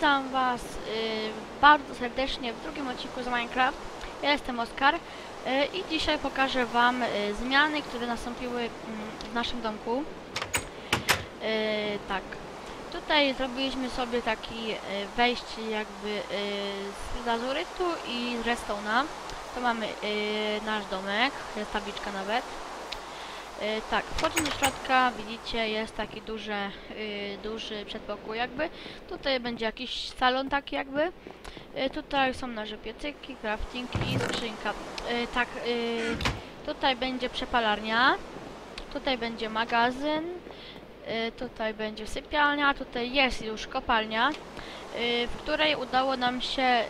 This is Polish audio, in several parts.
Witam Was y, bardzo serdecznie w drugim odcinku z Minecraft. Ja jestem Oskar y, i dzisiaj pokażę Wam y, zmiany, które nastąpiły mm, w naszym domku. Y, tak, tutaj zrobiliśmy sobie taki y, wejście jakby y, z lazurytu i z redstone'a. To mamy y, nasz domek, jest tabliczka nawet. Y, tak, wchodząc do środka, widzicie, jest taki duży, y, duży przedpokój jakby. Tutaj będzie jakiś salon taki jakby. Y, tutaj są nasze piecyki, crafting i skrzynka. Y, tak, y, tutaj będzie przepalarnia. Tutaj będzie magazyn. Y, tutaj będzie sypialnia. Tutaj jest już kopalnia, y, w której udało nam się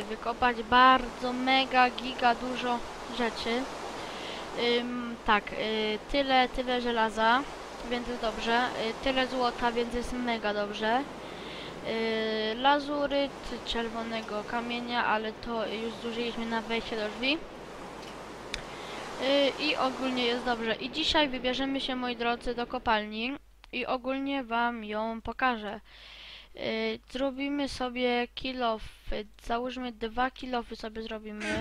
y, wykopać bardzo mega giga dużo rzeczy. Ym, tak, y, tyle, tyle żelaza, więc jest dobrze. Y, tyle złota, więc jest mega dobrze. Y, lazuryt czerwonego kamienia, ale to już zużyliśmy na wejście do drzwi. Y, I ogólnie jest dobrze. I dzisiaj wybierzemy się, moi drodzy, do kopalni i ogólnie wam ją pokażę. Y, zrobimy sobie kilofy, załóżmy dwa kilofy sobie zrobimy.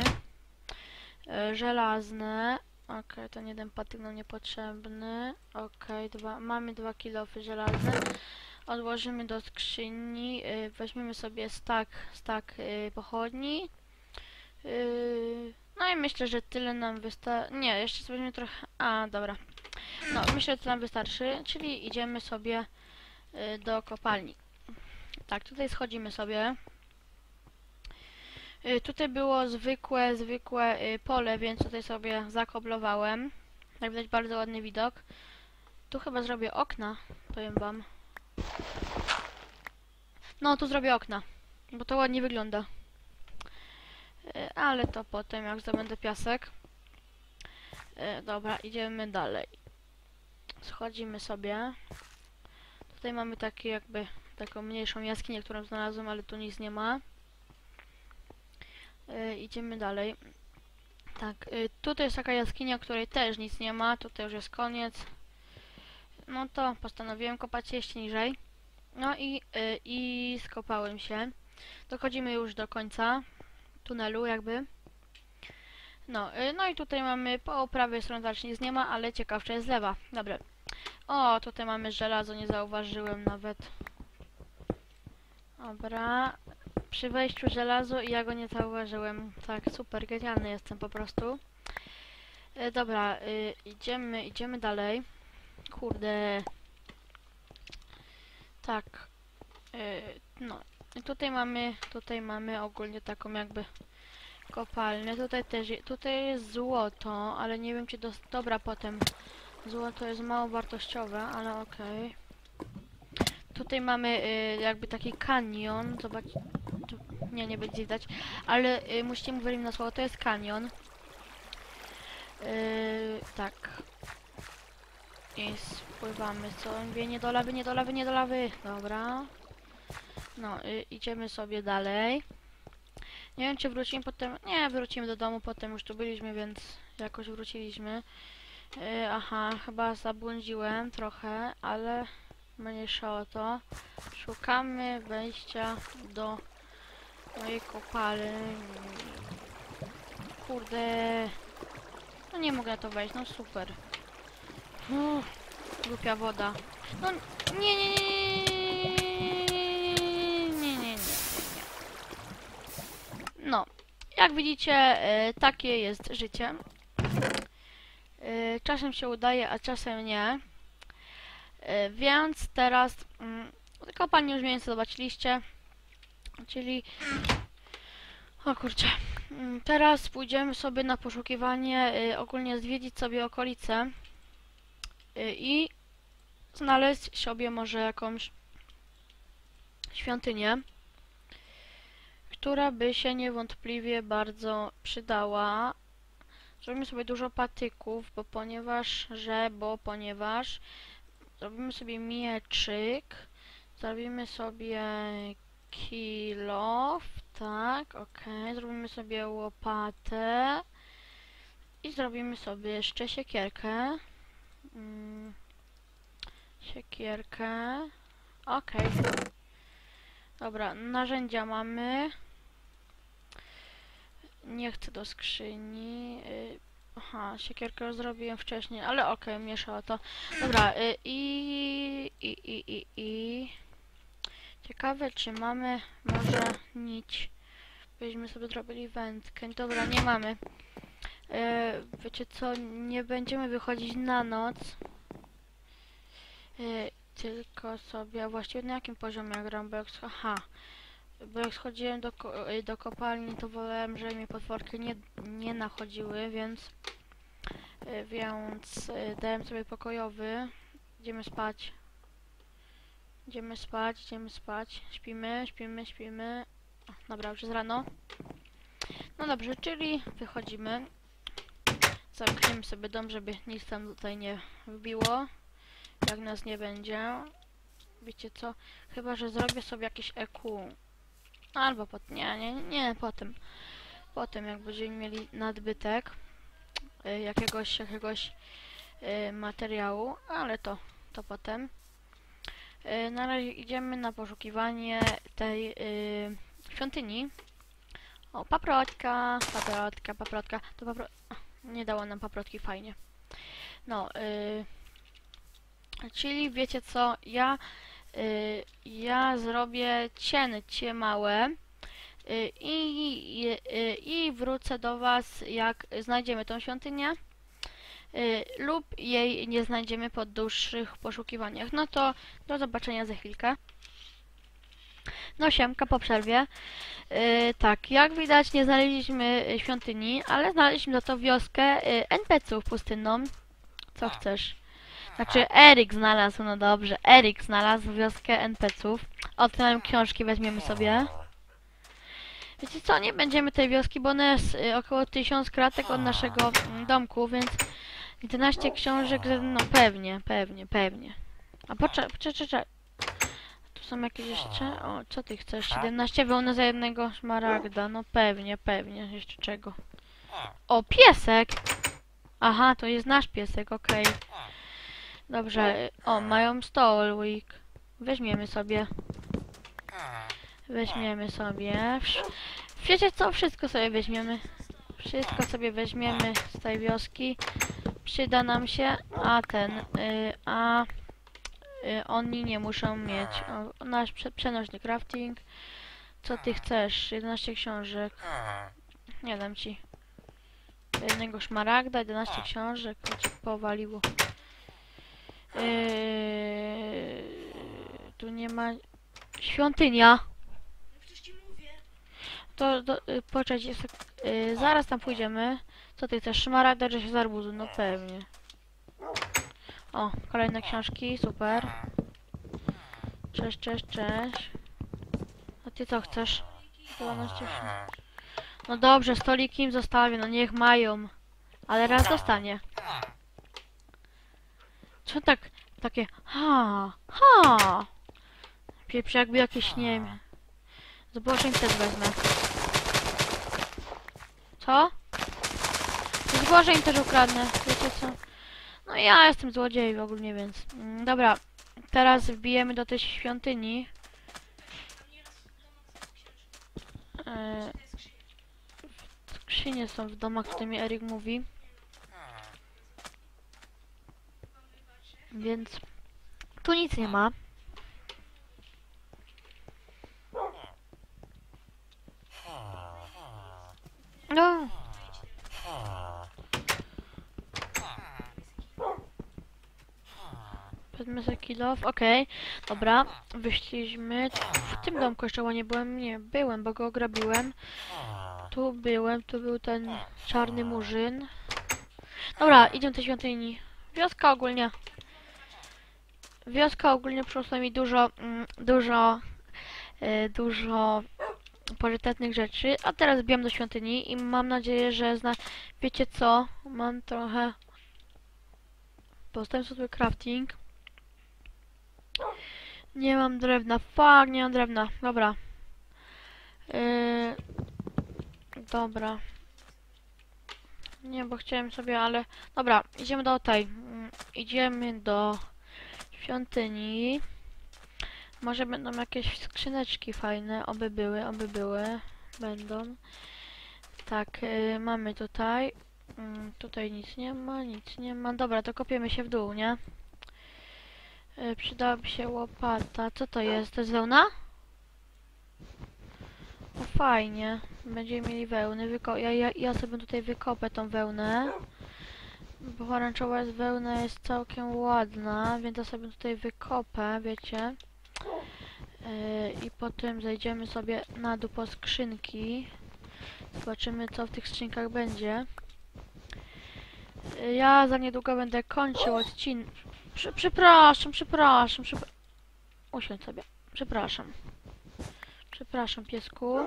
Y, żelazne. Okej, nie ten patyk nam niepotrzebny. Okej, dwa, mamy dwa kilofy żelazne. Odłożymy do skrzyni. Y, weźmiemy sobie stak, stak y, pochodni. Y, no i myślę, że tyle nam wystarczy. Nie, jeszcze weźmiemy trochę. A, dobra. No, myślę, że to nam wystarczy. Czyli idziemy sobie y, do kopalni. Tak, tutaj schodzimy sobie. Y, Tutaj było zwykłe, zwykłe y, pole, więc tutaj sobie zakoblowałem. Jak widać bardzo ładny widok. Tu chyba zrobię okna, powiem wam. No, tu zrobię okna, bo to ładnie wygląda. Y, Ale to potem, jak zdobędę piasek. Dobra, idziemy dalej. Schodzimy sobie. Tutaj mamy takie jakby taką mniejszą jaskinię, którą znalazłem, ale tu nic nie ma. E, idziemy dalej. Tak, y, tutaj jest taka jaskinia, której też nic nie ma. Tutaj już jest koniec. No to postanowiłem kopać jeszcze niżej. No i, y, i skopałem się. Dochodzimy już do końca tunelu jakby. No, y, no i tutaj mamy po prawej stronie też nic nie ma, ale ciekawsze jest lewa. Dobra. O, tutaj mamy żelazo, nie zauważyłem nawet. Dobra, przy wejściu żelazo i ja go nie zauważyłem. Tak, super, genialny jestem po prostu. E, dobra, y, idziemy, idziemy dalej. Kurde. Tak. Y, no. I tutaj mamy, tutaj mamy ogólnie taką jakby kopalnię. Tutaj też, tutaj jest złoto, ale nie wiem czy dos... Dobra, potem. Złoto jest mało wartościowe, ale okej. Tutaj mamy y, jakby taki kanion. Zobacz. Nie, nie będzie widać. Ale y, musicie mu na słowo. To jest kanion. Y, tak. I spływamy sobie. Nie do lawy, nie do lawy, nie do lawy. Dobra. No, y, idziemy sobie dalej. Nie wiem, czy wrócimy potem. Nie, wrócimy do domu, potem już tu byliśmy, więc jakoś wróciliśmy. Y, aha, chyba zabłądziłem trochę, ale mniejsza o to. Szukamy wejścia do mojej kopalni. Kurde. No nie mogę na to wejść, no super. Uff, głupia woda. No nie, nie, nie, nie, nie, nie. No, jak widzicie, e, takie jest życie. E, czasem się udaje, a czasem nie. E, Więc teraz mm, kopalnię już więcej zobaczyliście. Czyli... O kurczę. Mm, Teraz pójdziemy sobie na poszukiwanie, y, ogólnie zwiedzić sobie okolice y, i znaleźć sobie może jakąś świątynię, która by się niewątpliwie bardzo przydała. Zrobimy sobie dużo patyków, bo ponieważ, że, bo ponieważ zrobimy sobie mieczyk, zrobimy sobie kilof, tak, okej, zrobimy sobie łopatę i zrobimy sobie jeszcze siekierkę. Mm, siekierkę, okej. Dobra, narzędzia mamy. Nie chcę do skrzyni. y, Aha, siekierkę już zrobiłem wcześniej, ale okej, mieszało to. Dobra, y, i, i, i, i, i. Ciekawe, czy mamy może nić. Byśmy sobie zrobili wędkę. Dobra, nie mamy. E, wiecie co, nie będziemy wychodzić na noc. E, tylko sobie, właściwie na jakim poziomie gram, bo jak, aha, bo jak schodziłem do, e, do kopalni, to wolałem, żeby mnie potworki nie, nie nachodziły, więc, więc e, dałem sobie pokojowy. Idziemy spać. Idziemy spać, idziemy spać. Śpimy, śpimy, śpimy. O, dobra, już jest rano. No dobrze, czyli wychodzimy. Zamkniemy sobie dom, żeby nic tam tutaj nie wbiło. Jak nas nie będzie. Wiecie co? Chyba, że zrobię sobie jakieś EQ. Albo po... Nie, nie, nie, potem. Potem, jak będziemy mieli nadbytek y, jakiegoś, jakiegoś y, materiału, ale to, to potem. Y, na razie idziemy na poszukiwanie tej y, świątyni. O, paprotka, paprotka, paprotka. To papro... Nie dało nam paprotki, fajnie. No, y, czyli wiecie co, ja, y, ja zrobię cięcie małe y, i, i, y, i wrócę do was, jak znajdziemy tą świątynię lub jej nie znajdziemy po dłuższych poszukiwaniach. No to do zobaczenia za chwilkę. No siemka po przerwie. Yy, tak, jak widać nie znaleźliśmy y, świątyni, ale znaleźliśmy za to wioskę y, NPC-ów pustynną. Co chcesz? Znaczy Erik znalazł, no dobrze, Erik znalazł wioskę NPC-ów. Otwieram książki, weźmiemy sobie. Wiecie co, nie będziemy tej wioski, bo ona jest y, około 1000 kratek od naszego mm, domku, więc 11 książek, że- no pewnie, pewnie, pewnie. A poczekaj, poczekaj, poczekaj. Tu są jakieś jeszcze? O, co ty chcesz? 17 wełny za jednego szmaragda. No pewnie, pewnie. Jeszcze czego? O, piesek! Aha, to jest nasz piesek, okej. Dobrze. O, mają stolik. Weźmiemy sobie. Weźmiemy sobie. Wsz- Wiecie co? Wszystko sobie weźmiemy. Wszystko sobie weźmiemy z tej wioski. Przyda nam się. A ten, y, a y, oni nie muszą mieć. O, nasz prze przenośny crafting. Co ty chcesz? 11 książek. Nie dam ci. Jednego szmaragda, 11 książek. To cię powaliło. Yy, tu nie ma... Świątynia. To, to y, poczekaj, jest, y, zaraz tam pójdziemy. Co ty chcesz? Szmaragda czy się z arbuzu? No pewnie. O, kolejne książki, super. Cześć, cześć, cześć. A ty co chcesz? 12 książek. No dobrze, stoliki im zostawię, no niech mają. Ale raz dostanie. Co tak, takie ha, ha. Pieprz jakby jakieś, nie wiem. Zbożeń też wezmę. Co? Zbożeń też ukradnę, wiecie co? No ja jestem złodziej ogólnie, więc... Mm, dobra, teraz wbijemy do tej świątyni. E, skrzynie są w domach, o mi Erik mówi. Więc tu nic nie ma. No. Wezmę za kilof, okej. Dobra, wyszliśmy. W tym domku jeszcze nie byłem, nie, byłem, bo go ograbiłem. Tu byłem, tu był ten czarny murzyn. Dobra, idziemy do świątyni. Wioska ogólnie. Wioska ogólnie przyniosła mi dużo, mm, dużo, e, dużo pożytecznych rzeczy. A teraz bijam do świątyni i mam nadzieję, że zna... Wiecie co? Mam trochę... Postałem sobie crafting. Nie mam drewna. Fuck, nie mam drewna. Dobra. Yy... Dobra. Nie, bo chciałem sobie, ale... Dobra, idziemy do tej. Mm, Idziemy do świątyni. Może będą jakieś skrzyneczki fajne, oby były, oby były. Będą. Tak, y, mamy tutaj. Mm, tutaj nic nie ma, nic nie ma. Dobra, to kopiemy się w dół, nie? Przydałaby się łopata. Co to jest? To jest wełna? No fajnie. Będziemy mieli wełny. Wyko ja, ja, ja sobie tutaj wykopę tą wełnę. Bo pomarańczowa wełna jest całkiem ładna, więc ja sobie tutaj wykopę, wiecie. Yy, I potem zejdziemy sobie na dół po skrzynki. Zobaczymy co w tych skrzynkach będzie. Yy, Ja za niedługo będę kończył odcinek. Prze przepraszam, przepraszam, przepra Usiądź sobie. Przepraszam. Przepraszam, piesku.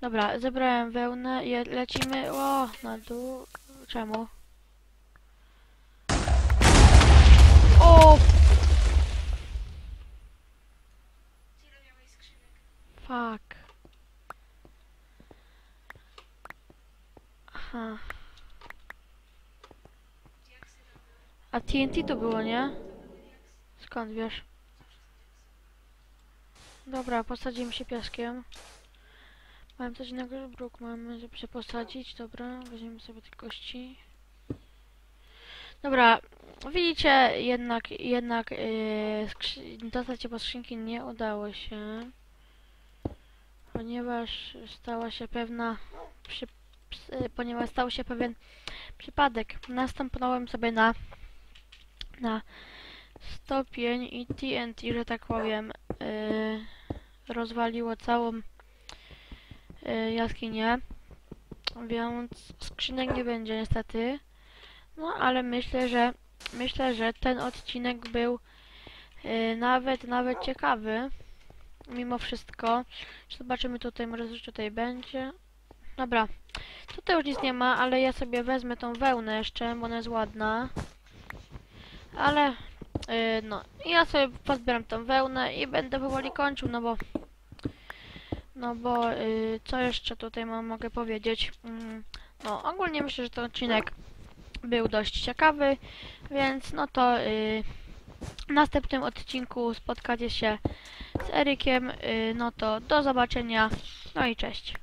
Dobra, zebrałem wełnę i lecimy. O, na dół. Czemu? O! Fuck. Aha. TNT to było, nie? Skąd wiesz? Dobra, posadzimy się piaskiem. Mam coś innego, bruk mamy, żeby się posadzić. Dobra, weźmiemy sobie te kości. Dobra, widzicie, jednak, jednak yy, dostać się po skrzynki nie udało się. Ponieważ stała się pewna, przy, y, ponieważ stał się pewien przypadek. Nastąpiłem sobie na, na stopień i TNT, że tak powiem, yy, rozwaliło całą yy, jaskinię. Więc skrzynek nie będzie niestety. No ale myślę, że myślę, że ten odcinek był yy, nawet nawet ciekawy. Mimo wszystko. Zobaczymy tutaj, może coś tutaj będzie. Dobra. Tutaj już nic nie ma, ale ja sobie wezmę tą wełnę jeszcze, bo ona jest ładna. Ale yy, no, ja sobie pozbieram tą wełnę i będę powoli kończył, no bo no bo yy, co jeszcze tutaj mam, mogę powiedzieć? Mm, no ogólnie myślę, że ten odcinek był dość ciekawy, więc no to yy, w następnym odcinku spotkacie się z Erykiem, yy, no to do zobaczenia, no i cześć.